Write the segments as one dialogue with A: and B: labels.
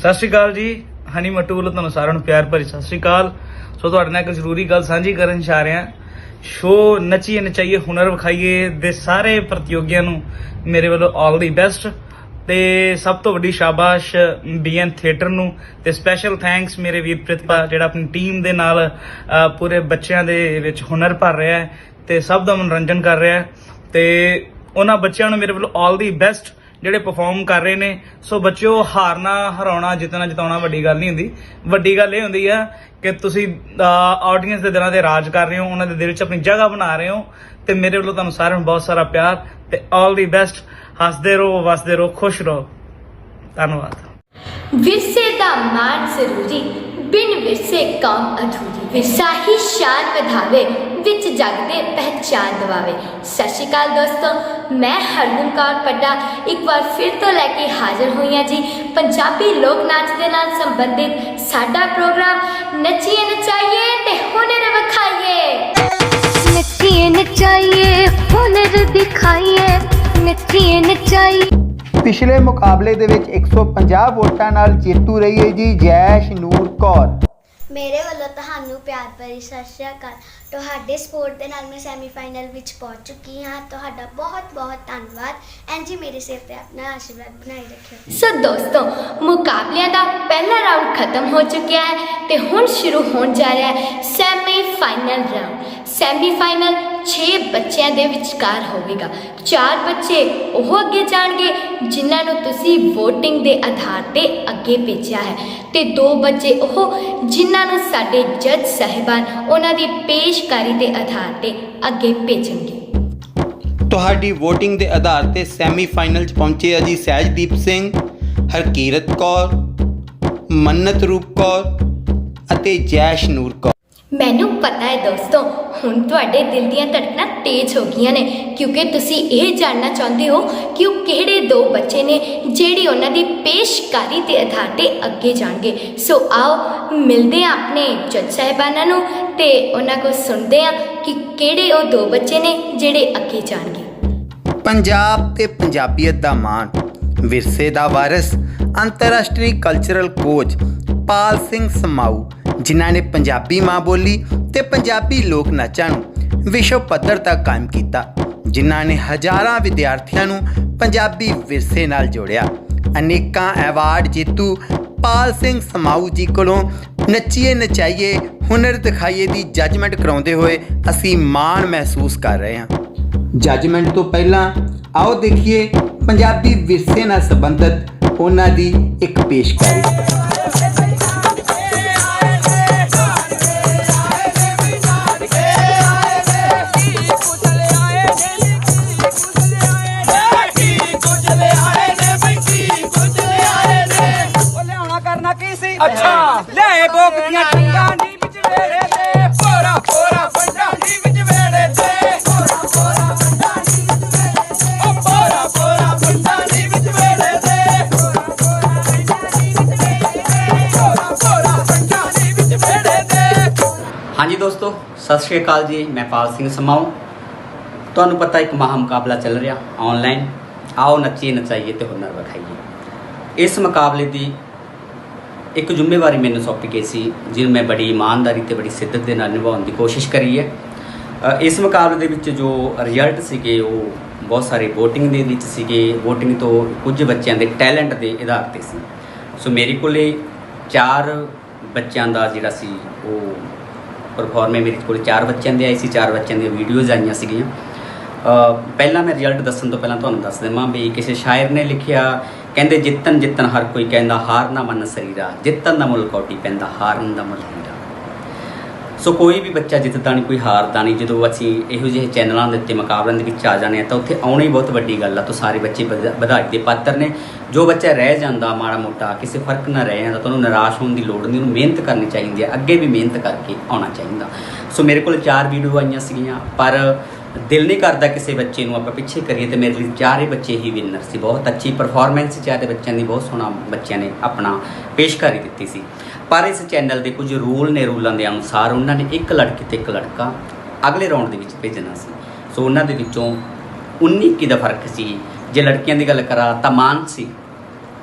A: ਸਤਿ ਸ਼੍ਰੀ ਅਕਾਲ ਜੀ, ਹਨੀ ਮੱਟੂ ਵੱਲੋਂ ਤੁਹਾਨੂੰ ਸਾਰਿਆਂ ਨੂੰ ਪਿਆਰ ਭਰੀ ਸਤਿ ਸ਼੍ਰੀ ਅਕਾਲ। ਸੋ ਤੁਹਾਡੇ ਨਾਲ ਇੱਕ ਜ਼ਰੂਰੀ ਗੱਲ ਸਾਂਝੀ ਕਰਨ ਜਾ ਰਹੇ ਹਾਂ। ਸ਼ੋ ਨੱਚੀਏ ਨਚਾਈਏ ਹੁਨਰ ਵਿਖਾਈਏ ਦੇ ਸਾਰੇ ਪ੍ਰਤੀਯੋਗੀਆਂ ਨੂੰ ਮੇਰੇ ਵੱਲੋਂ ਆਲ ਦੀ ਬੈਸਟ ਤੇ ਸਭ ਤੋਂ ਵੱਡੀ ਸ਼ਾਬਾਸ਼ ਬੀਐਨ ਥੀਏਟਰ ਨੂੰ। ਤੇ ਸਪੈਸ਼ਲ ਥੈਂਕਸ ਮੇਰੇ ਵੀਰ ਪ੍ਰਿਤਪਾ, ਜਿਹੜਾ ਆਪਣੀ ਟੀਮ ਦੇ ਨਾਲ ਪੂਰੇ ਬੱਚਿਆਂ ਦੇ ਵਿੱਚ ਹੁਨਰ ਭਰ ਰਿਹਾ ਹੈ ਤੇ ਸਭ ਦਾ ਮਨੋਰੰਜਨ ਕਰ ਰਿਹਾ ਹੈ। ਤੇ ਉਹਨਾਂ ਬੱਚਿਆਂ ਨੂੰ ਮੇਰੇ ਵੱਲੋਂ ਆਲ ਦੀ ਬੈਸਟ ਜਿਹੜੇ ਪਰਫਾਰਮ ਕਰ ਰਹੇ ਨੇ, ਸੋ ਬੱਚਿਓ, ਹਾਰਨਾ, ਹਰਾਉਣਾ, ਜਿੱਤਣਾ, ਜਿਤਾਉਣਾ ਵੱਡੀ ਗੱਲ ਨਹੀਂ ਹੁੰਦੀ। ਵੱਡੀ ਗੱਲ ਇਹ ਹੁੰਦੀ ਆ ਕਿ ਤੁਸੀਂ ਆਡੀਅנס ਦੇ ਦਿਲਾਂ ਤੇ ਰਾਜ ਕਰ ਰਹੇ ਹੋ, ਉਹਨਾਂ ਦੇ ਦਿਲ 'ਚ ਆਪਣੀ ਜਗ੍ਹਾ ਬਣਾ ਰਹੇ ਹੋ, ਤੇ ਮੇਰੇ ਵੱਲੋਂ ਤੁਹਾਨੂੰ ਸਾਰਿਆਂ ਨੂੰ ਬਹੁਤ ਸਾਰਾ ਪਿਆਰ, ਤੇ ਆਲ ਦੀ ਬੈਸਟ ਹੱਸਦੇ ਰਹੋ, ਵਸਦੇ ਰਹੋ, ਖੁਸ਼ ਰਹੋ। ਧੰਨਵਾਦ।
B: ਵਿਰਸੇ ਦਾ ਮਾਣ ਜ਼ਰੂਰੀ। ਬਿਨ ਵਿਰਸੇ ਕੌਮ ਅਧੂਰੀ ਵਿਰਸਾ ਹੀ ਸ਼ਾਨ ਵਧਾਵੇ, ਵਿੱਚ ਜਗ ਦੇ ਪਹਿਚਾਨ ਦਵਾਵੇ। ਸਤਿ ਸ਼੍ਰੀ ਅਕਾਲ ਦੋਸਤੋ, ਮੈਂ ਹਰਗੁਣ ਕੌਰ ਪੱਡਾ। ਇੱਕ ਵਾਰ ਫਿਰ ਤੋਂ ਲੈ ਕੇ ਹਾਜ਼ਰ ਹੋਈ ਹਾਂ ਜੀ। ਪੰਜਾਬੀ ਲੋਕ ਨਾਚ ਦੇ ਨਾਲ ਸੰਬੰਧਿਤ ਸਾਡਾ ਪ੍ਰੋਗਰਾਮ, ਨੱਚੀਏ ਨਚਾਈਏ ਤੇ ਹੁਨਰ ਵਿਖਾਈਏ।
C: ਨੱਚੀਏ ਨਚਾਈਏ, ਹੁਨਰ ਦਿਖਾਈਏ। ਨੱਚੀਏ
D: ਪਿਛਲੇ ਮੁਕਾਬਲੇ ਦੇ ਵਿੱਚ 150 ਵੋਟਾਂ ਨਾਲ ਜੇਤੂ ਰਹੀ ਹੈ ਜੀ ਜੈਸ਼ ਨੂਰ ਕੌਰ।
E: ਮੇਰੇ ਵੱਲੋਂ ਤੁਹਾਨੂੰ ਪਿਆਰ ਭਰੀ ਸਤਿ ਸ਼੍ਰੀ ਅਕਾਲ। ਤੁਹਾਡੇ ਸਪੋਰਟ ਦੇ ਨਾਲ ਮੈਂ ਸੈਮੀਫਾਈਨਲ ਵਿੱਚ ਪਹੁੰਚ ਚੁੱਕੀ ਹਾਂ। ਤੁਹਾਡਾ ਬਹੁਤ ਬਹੁਤ ਧੰਨਵਾਦ। ਐਂ ਜੀ ਮੇਰੇ ਸਿਰ ਤੇ ਆਪਣਾ ਆਸ਼ੀਰਵਾਦ ਬਣਾਈ ਰੱਖਿਓ।
B: ਸੋ ਦੋਸਤੋ ਮੁਕਾਬਲਿਆਂ ਦਾ ਪਹਿਲਾ ਰਾਊਂਡ ਖਤਮ ਹੋ ਚੁੱਕਿਆ ਹੈ ਤੇ ਹੁਣ ਸ਼ੁਰੂ ਹੋਣ ਜਾ ਰਿਹਾ ਹੈ semi final round semi final 6 ਬੱਚਿਆਂ ਦੇ ਵਿਚਕਾਰ ਹੋਵੇਗਾ। ਚਾਰ ਬੱਚੇ ਉਹ ਅੱਗੇ ਜਾਣਗੇ ਜਿਨ੍ਹਾਂ ਨੂੰ ਤੁਸੀਂ VOTING ਦੇ ਆਧਾਰ ਤੇ ਅੱਗੇ ਭੇਜਿਆ ਹੈ। ਤੇ ਦੋ ਬੱਚੇ ਉਹ ਜਿਨ੍ਹਾਂ ਨੂੰ ਸਾਡੇ ਜੱਜ ਸਾਹਿਬਾਨ ਉਹਨਾਂ ਦੀ ਪੇਸ਼ਕਾਰੀ ਦੇ ਆਧਾਰ ਤੇ ਅੱਗੇ ਭੇਜਣਗੇ।
D: ਤੁਹਾਡੀ VOTING ਦੇ ਆਧਾਰ ਤੇ ਸੈਮੀਫਾਈਨਲ 'ਚ ਪਹੁੰਚੇ ਆ ਜੀ ਸਹਿਜਦੀਪ ਸਿੰਘ ਹਰਕੀਰਤ ਕੌਰ ਮੰਨਤ ਰੂਪ ਕੌਰ ਅਤੇ ਜੈਸ਼ ਨੂਰ ਕੌਰ।
B: ਮੈਨੂੰ ਪਤਾ ਹੈ ਦੋਸਤੋ ਹੁਣ ਤੁਹਾਡੇ ਦਿਲ ਦੀਆਂ ਧੜਕਣਾਂ ਤੇਜ਼ ਹੋ ਗਈਆਂ ਨੇ, ਕਿਉਂਕਿ ਤੁਸੀਂ ਇਹ ਜਾਣਨਾ ਚਾਹੁੰਦੇ ਹੋ ਕਿ ਉਹ ਕਿਹੜੇ ਦੋ ਬੱਚੇ ਨੇ ਜਿਹੜੇ ਉਹਨਾਂ ਦੀ ਪੇਸ਼ਕਾਰੀ ਦੇ ਆਧਾਰ ਤੇ ਅੱਗੇ ਜਾਣਗੇ। ਸੋ ਆਓ, ਮਿਲਦੇ ਹਾਂ ਆਪਣੇ ਜੱਜ ਸਾਹਿਬਾਨਾਂ ਨੂੰ ਤੇ ਉਹਨਾਂ ਕੋਲ ਸੁਣਦੇ ਹਾਂ ਕਿ ਕਿਹੜੇ ਉਹ ਦੋ ਬੱਚੇ ਨੇ ਜਿਹੜੇ ਅੱਗੇ ਜਾਣਗੇ।
D: ਪੰਜਾਬ ਤੇ ਪੰਜਾਬੀਅਤ ਦਾ ਮਾਣ, ਵਿਰਸੇ ਦਾ ਵਾਰਿਸ, ਅੰਤਰਰਾਸ਼ਟਰੀ ਕਲਚਰਲ ਕੋਚ ਪਾਲ ਸਿੰਘ ਸਮਾਊ ਜਿਨ੍ਹਾਂ ਨੇ ਪੰਜਾਬੀ ਮਾਂ ਬੋਲੀ ਤੇ ਪੰਜਾਬੀ ਲੋਕ ਨਾਚਾਂ ਨੂੰ ਵਿਸ਼ਵ ਪੱਧਰ ਤੱਕ ਕਾਇਮ ਕੀਤਾ, ਜਿਨ੍ਹਾਂ ਨੇ ਹਜ਼ਾਰਾਂ ਵਿਦਿਆਰਥੀਆਂ ਨੂੰ ਪੰਜਾਬੀ ਵਿਰਸੇ ਨਾਲ ਜੋੜਿਆ। ਅਨੇਕਾਂ ਐਵਾਰਡ ਜੇਤੂ ਪਾਲ ਸਿੰਘ ਸਮਾਊ ਜੀ ਕੋਲੋਂ ਨੱਚੀਏ ਨਚਾਈਏ, ਹੁਨਰ ਦਿਖਾਈਏ ਦੀ ਜੱਜਮੈਂਟ ਕਰਾਉਂਦੇ ਹੋਏ ਅਸੀਂ ਮਾਣ ਮਹਿਸੂਸ ਕਰ ਰਹੇ ਹਾਂ। ਜੱਜਮੈਂਟ ਤੋਂ ਪਹਿਲਾਂ ਆਓ ਦੇਖੀਏ ਪੰਜਾਬੀ ਵਿਰਸੇ ਨਾਲ ਸੰਬੰਧਿਤ ਉਹਨਾਂ ਦੀ ਇੱਕ ਪੇਸ਼ਕਾਰੀ।
F: ਸੀ ਅੱਛਾ ਲੈ ਬੋਕ ਦੀਆਂ ਟੰਗਾਂ ਨੀ ਵਿੱਚ ਵੇੜੇ ਤੇ ਪੋਰਾ ਪੋਰਾ ਪੰਡਾ ਨੀ ਵਿੱਚ ਵੇੜੇ ਤੇ। ਪੋਰਾ ਪੋਰਾ ਪੰਡਾ ਨੀ ਵਿੱਚ ਵੇੜੇ ਤੇ। ਓ ਪੋਰਾ ਪੋਰਾ ਪੰਡਾ ਨੀ ਵਿੱਚ ਵੇੜੇ ਤੇ। ਪੋਰਾ ਪੋਰਾ ਪੰਡਾ ਨੀ ਵਿੱਚ ਵੇੜੇ ਤੇ।
G: ਹਾਂਜੀ ਦੋਸਤੋ ਸਤਿ ਸ਼੍ਰੀ ਅਕਾਲ ਜੀ ਮੈਂ ਪਾਲ ਸਿੰਘ ਸਮਾਉ ਤੁਹਾਨੂੰ ਪਤਾ ਇੱਕ ਮਹਾ ਮੁਕਾਬਲਾ ਚੱਲ ਰਿਹਾ ਆਨਲਾਈਨ ਆਓ ਨੱਚੀਏ ਨਚਾਈਏ ਤੇ ਹੁਨਰ ਵਿਖਾਈਏ। ਇਸ ਮੁਕਾਬਲੇ ਦੀ ਇੱਕ ਜ਼ਿੰਮੇਵਾਰੀ ਮੈਨੂੰ ਸੌਂਪੀ ਗਈ ਸੀ, ਜਿਹਨੂੰ ਮੈਂ ਬੜੀ ਇਮਾਨਦਾਰੀ ਤੇ ਬੜੀ ਸਿੱਧਤ ਦੇ ਨਾਲ ਨਿਭਾਉਣ ਦੀ ਕੋਸ਼ਿਸ਼ ਕਰੀ ਹੈ। ਇਸ ਮੁਕਾਬਲੇ ਦੇ ਵਿੱਚ ਜੋ ਰਿਜ਼ਲਟ ਸੀਗੇ, ਉਹ ਬਹੁਤ ਸਾਰੇ VOTING ਦੇ ਵਿੱਚ ਸੀਗੇ। VOTING ਤੋਂ ਕੁਝ ਬੱਚਿਆਂ ਦੇ ਟੈਲੈਂਟ ਦੇ ਆਧਾਰ ਤੇ ਸੀ। ਸੋ ਮੇਰੇ ਕੋਲੇ ਚਾਰ ਬੱਚਿਆਂ ਦਾ ਜਿਹੜਾ ਸੀ, ਉਹ ਪਰਫਾਰਮੇ ਮੇਰੇ ਕੋਲ ਚਾਰ ਬੱਚਿਆਂ ਦੇ ਆਈ ਸੀ, ਚਾਰ ਬੱਚਿਆਂ ਦੀਆਂ ਵੀਡੀਓਜ਼ ਆਈਆਂ ਸੀਗੀਆਂ। ਪਹਿਲਾਂ ਮੈਂ ਰਿਜ਼ਲਟ ਦੱਸਣ ਤੋਂ ਪਹਿਲਾਂ ਤੁਹਾਨੂੰ ਦੱਸ ਦੇਵਾਂ ਵੀ ਕਿਸੇ ਸ਼ਾਇਰ ਨੇ ਲਿਖਿਆ, ਕਹਿੰਦੇ ਜਿੱਤਨ ਜਿੱਤਨ ਹਰ ਕੋਈ ਕਹਿੰਦਾ ਹਾਰ ਨਾ ਮੰਨ ਸਰੀਰਾ ਜਿੱਤਨ ਦਾ ਮੁੱਲ ਕੌਟੀ ਪੈਂਦਾ, ਹਾਰਨ ਦਾ ਮੁੱਲ ਹੀਰਾ। ਸੋ ਕੋਈ ਵੀ ਬੱਚਾ ਜਿੱਤਦਾ ਨਹੀਂ, ਕੋਈ ਹਾਰਦਾ ਨਹੀਂ, ਜਦੋਂ ਅਸੀਂ ਇਹੋ ਜਿਹੇ ਚੈਨਲਾਂ ਦੇ ਉੱਤੇ, ਮੁਕਾਬਲਿਆਂ ਦੇ ਵਿੱਚ ਆ ਜਾਂਦੇ ਆ ਤਾਂ ਉੱਥੇ ਆਉਣਾ ਹੀ ਬਹੁਤ ਵੱਡੀ ਗੱਲ ਆ, ਤਾਂ ਸਾਰੇ ਬੱਚੇ ਵਧਾਈ ਦੇ ਪਾਤਰ ਨੇ। ਜੋ ਬੱਚਾ ਰਹਿ ਜਾਂਦਾ ਮਾੜਾ ਮੋਟਾ, ਕਿਸੇ ਫ਼ਰਕ ਨਾ ਰਹਿ ਜਾਂਦਾ, ਤਾਂ ਉਹਨੂੰ ਨਿਰਾਸ਼ ਹੋਣ ਦੀ ਲੋੜ ਨਹੀਂ, ਉਹਨੂੰ ਮਿਹਨਤ ਕਰਨੀ ਚਾਹੀਦੀ ਹੈ, ਅੱਗੇ ਵੀ ਮਿਹਨਤ ਕਰਕੇ ਆਉਣਾ ਚਾਹੀਦਾ। ਸੋ ਮੇਰੇ ਕੋਲ ਚਾਰ ਵੀਡੀਓ ਆਈਆਂ ਸੀਗੀਆਂ, ਪਰ ਦਿਲ ਨਹੀਂ ਕਰਦਾ ਕਿਸੇ ਬੱਚੇ ਨੂੰ ਆਪਾਂ ਪਿੱਛੇ ਕਰੀਏ ਤੇ ਮੇਰੇ ਲਈ ਚਾਰੇ ਬੱਚੇ ਹੀ ਵਿਨਰ ਸੀ। ਬਹੁਤ ਅੱਛੀ ਪਰਫਾਰਮੈਂਸ ਚਾਰੇ ਬੱਚਿਆਂ ਦੀ ਬਹੁਤ ਸੋਹਣਾ ਬੱਚਿਆਂ ਨੇ ਆਪਣਾ ਪੇਸ਼ਕਾਰੀ ਦਿੱਤੀ ਸੀ। ਪਰ ਇਸ ਚੈਨਲ ਦੇ ਕੁਝ ਰੂਲ ਨੇ ਰੂਲਾਂ ਦੇ ਅਨੁਸਾਰ ਉਹਨਾਂ ਨੇ ਇੱਕ ਲੜਕੀ ਤੇ ਇੱਕ ਲੜਕਾ ਅਗਲੇ ਰਾਊਂਡ ਦੇ ਵਿੱਚ ਭੇਜਣਾ ਸੀ। ਸੋ ਉਹਨਾਂ ਦੇ ਵਿੱਚੋਂ 19 ਕੀ ਦਾ ਫ਼ਰਕ ਸੀ। ਜੇ ਲੜਕੀਆਂ ਦੀ ਗੱਲ ਕਰਾਂ ਤਾਂ ਮਾਨ ਸੀ।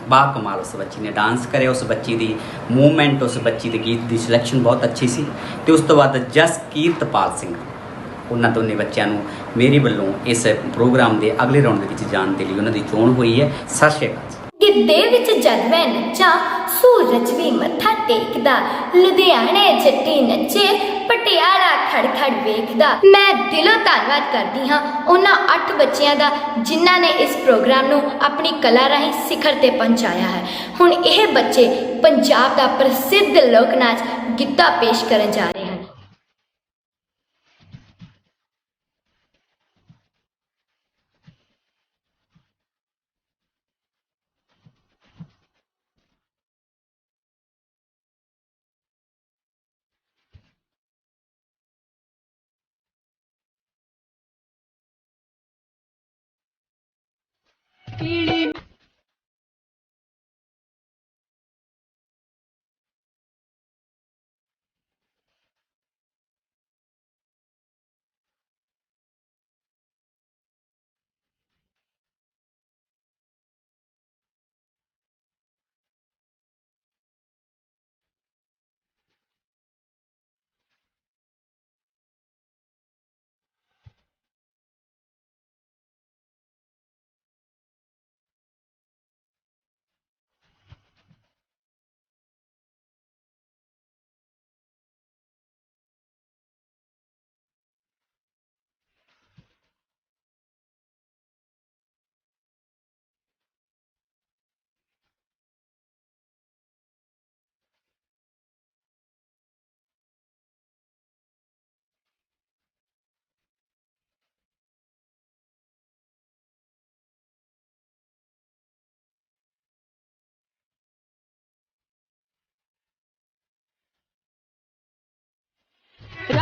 G: ਬਾ ਕਮਾਲ ਉਸ ਬੱਚੀ ਨੇ ਡਾਂਸ ਕਰਿਆ, ਉਸ ਬੱਚੀ ਦੀ ਮੂਵਮੈਂਟ ਉਸ ਬੱਚੀ ਦੇ ਗੀਤ ਦੀ ਸਿਲੈਕਸ਼ਨ ਬਹੁਤ ਅੱਛੀ ਸੀ। ਤੇ ਉਸ ਤੋਂ ਬਾਅਦ ਜਸਕੀਰਤਪਾਲ ਸਿੰਘ ਉਹਨਾਂ ਦੋਨੇ ਬੱਚਿਆਂ ਨੂੰ ਮੇਰੇ ਵੱਲੋਂ ਇਸ ਪ੍ਰੋਗਰਾਮ ਦੇ ਅਗਲੇ ਰਾਉਂਡ ਦੇ ਵਿੱਚ ਜਾਣ ਦੇ ਲਈ ਉਹਨਾਂ ਦੀ ਚੋਣ ਹੋਈ ਹੈ। ਸਤਿ ਸ਼੍ਰੀ ਅਕਾਲ
B: ਗਿੱਧੇ ਵਿੱਚ ਜਦ ਮੈਂ ਨੱਚਾਂ, ਸੂਰਜ ਵੀ ਮੱਥਾ ਟੇਕਦਾ, ਲੁਧਿਆਣੇ ਜੱਟੀ ਨੱਚੇ, ਪਟਿਆਲਾ ਖੜਖੜ ਵੇਖਦਾ। ਮੈਂ ਦਿਲੋਂ ਧੰਨਵਾਦ ਕਰਦੀ ਹਾਂ ਉਹਨਾਂ 8 ਬੱਚਿਆਂ ਦਾ ਜਿਨ੍ਹਾਂ ਨੇ ਇਸ ਪ੍ਰੋਗਰਾਮ ਨੂੰ ਆਪਣੀ ਕਲਾ ਰਾਹੀਂ ਸਿਖਰ ਤੇ ਪਹੁੰਚਾਇਆ ਹੈ। ਹੁਣ ਇਹ ਬੱਚੇ ਪੰਜਾਬ ਦਾ ਪ੍ਰਸਿੱਧ ਲੋਕ ਨਾਚ ਗਿੱਧਾ ਪੇਸ਼ ਕਰਨ ਜਾ ਰਹੇ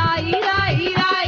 H: ਰਾਈ ਰਾਈ ਰਾਈ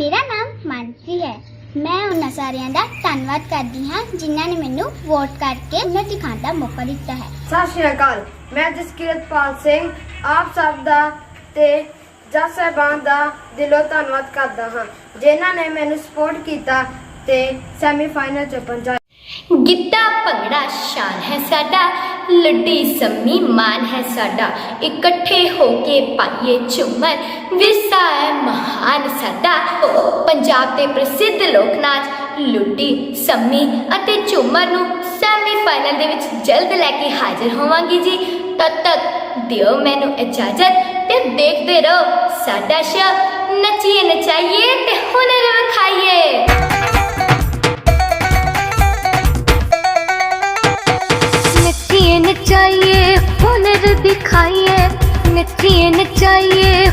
H: ਮੇਰਾ
E: ਨਾਮ ਮਾਨਸੀ ਹੈ। ਮੈਂ ਉਹਨਾਂ ਸਾਰਿਆਂ ਦਾ ਧੰਨਵਾਦ ਕਰਦੀ ਹਾਂ ਜਿਨ੍ਹਾਂ ਨੇ ਮੈਨੂੰ ਵੋਟ ਕਰਕੇ ਉન્નਤੀ ਖਾਣ ਦਾ ਮੌਕਾ ਦਿੱਤਾ ਹੈ।
I: ਸਤਿ ਸ਼੍ਰੀ ਅਕਾਲ। ਮੈਂ ਜਸਕੀਰਤਪਾਲ ਸਿੰਘ, ਆਪ ਸਭ ਦਾ ਤੇ ਜੱਜ ਸਾਹਿਬਾਨ ਦਾ ਦਿਲੋਂ ਧੰਨਵਾਦ ਕਰਦਾ ਹਾਂ, ਜਿਨ੍ਹਾਂ ਨੇ ਮੈਨੂੰ ਸਪੋਰਟ ਕੀਤਾ ਤੇ ਸੈਮੀਫਾਈਨਲ ਚ ਪਹੁੰਚਾਇਆ।
B: ਗਿੱਧਾ ਭੰਗੜਾ ਸ਼ਾਨ ਹੈ ਸਾਡਾ, ਲੱਡੀ ਸੰਮੀ ਮਾਨ ਹੈ ਸਾਡਾ। ਇਕੱਠੇ ਹੋ ਕੇ ਪਾਈਏ ਝੂਮਰ, ਵਿਰਸਾ ਹੈ ਮਹਾਨ ਸਾਡਾ। ਪੰਜਾਬ ਦੇ ਪ੍ਰਸਿੱਧ ਲੋਕ ਨਾਚ ਲੁੱਡੀ, ਸੰਮੀ ਅਤੇ ਝੂਮਰ ਨੂੰ ਸੈਮੀ ਫਾਈਨਲ ਦੇ ਵਿੱਚ ਜਲਦ ਲੈ ਕੇ ਹਾਜ਼ਰ ਹੋਵਾਂਗੀ ਜੀ। ਤਦ ਤੱਕ ਦਿਓ ਮੈਨੂੰ ਇਜਾਜ਼ਤ ਤੇ ਦੇਖਦੇ ਰਹੋ ਸਾਡਾ ਸ਼ੋ ਨੱਚੀਏ ਨਚਾਈਏ ਤੇ ਹੁਨਰ ਵਿਖਾਈਏ।
C: ਨਚਾਈਏ ਹੁਨਰ ਦਿਖਾਈਏ ਨੱਚੀਏ ਨਚਾਈਏ।